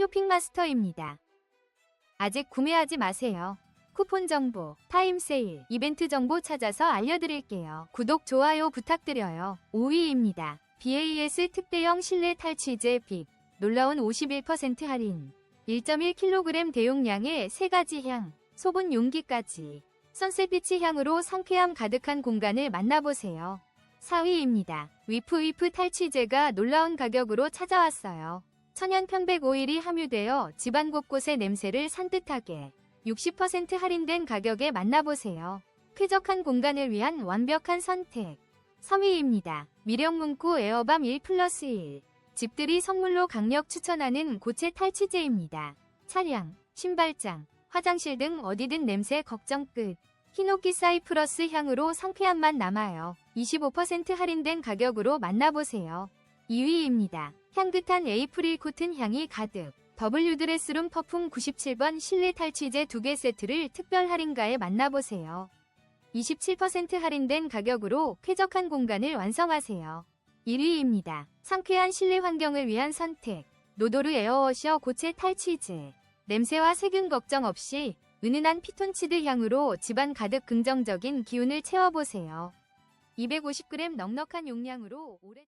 쇼핑마스터입니다. 아직 구매하지 마세요. 쿠폰 정보, 타임 세일, 이벤트 정보 찾아서 알려드릴게요. 구독, 좋아요 부탁드려요. 5위입니다. BAS 특대형 실내 탈취제 빅. 놀라운 51% 할인. 1.1kg 대용량의 3가지 향, 소분 용기까지. 선셋빛이 향으로 상쾌함 가득한 공간을 만나보세요. 4위입니다. 위프위프 탈취제가 놀라운 가격으로 찾아왔어요. 천연 편백 오일이 함유되어 집안 곳곳의 냄새를 산뜻하게 60% 할인된 가격에 만나보세요. 쾌적한 공간을 위한 완벽한 선택. 3위입니다. 미령문구 에어밤 1 플러스 1. 집들이 선물로 강력 추천하는 고체 탈취제입니다. 차량, 신발장, 화장실 등 어디든 냄새 걱정 끝. 히노키 사이프러스 향으로 상쾌한 맛 남아요. 25% 할인된 가격으로 만나보세요. 2위입니다. 향긋한 에이프릴 코튼 향이 가득. W 드레스룸 퍼퓸 97번 실내 탈취제 2개 세트를 특별 할인가에 만나보세요. 27% 할인된 가격으로 쾌적한 공간을 완성하세요. 1위입니다. 상쾌한 실내 환경을 위한 선택. 노도르 에어워셔 고체 탈취제. 냄새와 세균 걱정 없이 은은한 피톤치드 향으로 집안 가득 긍정적인 기운을 채워보세요. 250g 넉넉한 용량으로 오래